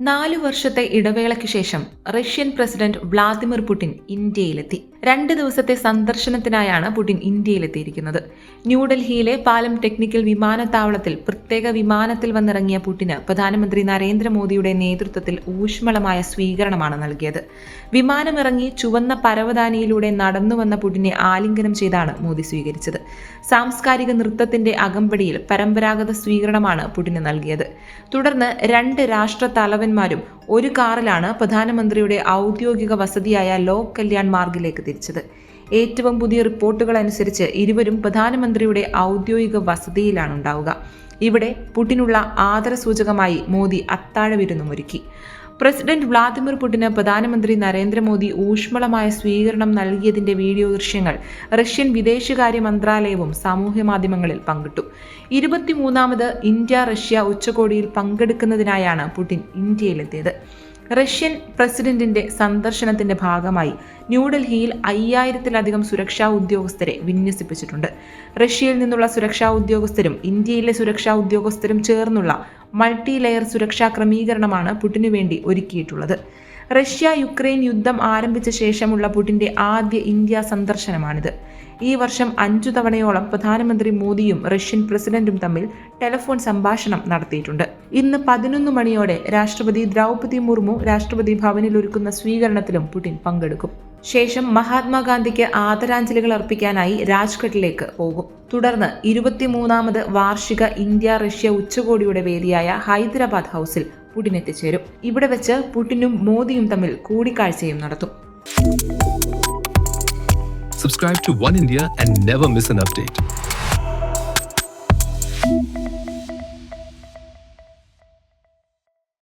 നാലു വർഷത്തെ ഇടവേളയ്ക്ക് ശേഷം റഷ്യൻ പ്രസിഡന്റ് വ്ളാദിമിർ പുടിൻ ഇന്ത്യയിലെത്തി. രണ്ട് ദിവസത്തെ സന്ദർശനത്തിനായാണ് പുടിൻ ഇന്ത്യയിലെത്തിയിരിക്കുന്നത്. ന്യൂഡൽഹിയിലെ പാലം ടെക്നിക്കൽ വിമാനത്താവളത്തിൽ പ്രത്യേക വിമാനത്തിൽ വന്നിറങ്ങിയ പുടിന് പ്രധാനമന്ത്രി നരേന്ദ്രമോദിയുടെ നേതൃത്വത്തിൽ ഊഷ്മളമായ സ്വീകരണമാണ് നൽകിയത്. വിമാനമിറങ്ങി ചുവന്ന പരവതാനിയിലൂടെ നടന്നു വന്ന പുടിനെ ആലിംഗനം ചെയ്താണ് മോദി സ്വീകരിച്ചത്. സാംസ്കാരിക നൃത്തത്തിന്റെ അകമ്പടിയിൽ പരമ്പരാഗത സ്വീകരണമാണ് പുടിന് നൽകിയത്. തുടർന്ന് രണ്ട് രാഷ്ട്ര തലവന്മാരും ഒരു കാറിലാണ് പ്രധാനമന്ത്രിയുടെ ഔദ്യോഗിക വസതിയായ ലോക് കല്യാൺ മാർഗിലേക്ക് തിരിച്ചത് ഏറ്റവും പുതിയ റിപ്പോർട്ടുകൾ അനുസരിച്ച് ഇരുവരും പ്രധാനമന്ത്രിയുടെ ഔദ്യോഗിക വസതിയിലാണ് ഉണ്ടാവുക. ഇവിടെ പുടിനുള്ള ആദരസൂചകമായി മോദി അത്താഴ വിരുന്നുമൊരുക്കി പ്രസിഡന്റ് വ്ളാദിമിർ പുടിന് പ്രധാനമന്ത്രി നരേന്ദ്രമോദി ഊഷ്മളമായ സ്വീകരണം നൽകിയതിന്റെ വീഡിയോ ദൃശ്യങ്ങൾ റഷ്യൻ വിദേശകാര്യ മന്ത്രാലയവും സാമൂഹ്യ മാധ്യമങ്ങളിൽ പങ്കിട്ടു. ഇരുപത്തിമൂന്നാമത് ഇന്ത്യ റഷ്യ ഉച്ചകോടിയിൽ പങ്കെടുക്കുന്നതിനായാണ് പുടിൻ ഇന്ത്യയിലെത്തിയത്. റഷ്യൻ പ്രസിഡന്റിന്റെ സന്ദർശനത്തിന്റെ ഭാഗമായി ന്യൂഡൽഹിയിൽ അയ്യായിരത്തിലധികം സുരക്ഷാ ഉദ്യോഗസ്ഥരെ വിന്യസിപ്പിച്ചിട്ടുണ്ട്. റഷ്യയിൽ നിന്നുള്ള സുരക്ഷാ ഉദ്യോഗസ്ഥരും ഇന്ത്യയിലെ സുരക്ഷാ ഉദ്യോഗസ്ഥരും ചേർന്നുള്ള മൾട്ടി ലെയർ സുരക്ഷാ ക്രമീകരണമാണ് പുടിനു വേണ്ടി ഒരുക്കിയിട്ടുള്ളത്. റഷ്യ യുക്രൈൻ യുദ്ധം ആരംഭിച്ച ശേഷമുള്ള പുടിന്റെ ആദ്യ ഇന്ത്യ സന്ദർശനമാണിത്. ഈ വർഷം അഞ്ചു തവണയോളം പ്രധാനമന്ത്രി മോദിയും റഷ്യൻ പ്രസിഡന്റും തമ്മിൽ ടെലിഫോൺ സംഭാഷണം നടത്തിയിട്ടുണ്ട്. ഇന്ന് പതിനൊന്ന് മണിയോടെ രാഷ്ട്രപതി ദ്രൗപതി മുർമു രാഷ്ട്രപതി ഭവനിൽ ഒരുക്കുന്ന സ്വീകരണത്തിലും പുടിൻ പങ്കെടുക്കും. ശേഷം മഹാത്മാഗാന്ധിക്ക് ആദരാഞ്ജലികൾ അർപ്പിക്കാനായി രാജ്ഘട്ടിലേക്ക് പോകും. തുടർന്ന് ഇരുപത്തിമൂന്നാമത് വാർഷിക ഇന്ത്യ റഷ്യ ഉച്ചകോടിയുടെ വേദിയായ ഹൈദരാബാദ് ഹൗസിൽ പുടിൻ എത്തിച്ചേരും ഇവിടെ വെച്ച് പുടിനും മോദിയും തമ്മിൽ കൂടിക്കാഴ്ചയും നടത്തും Subscribe to One India and never miss an update.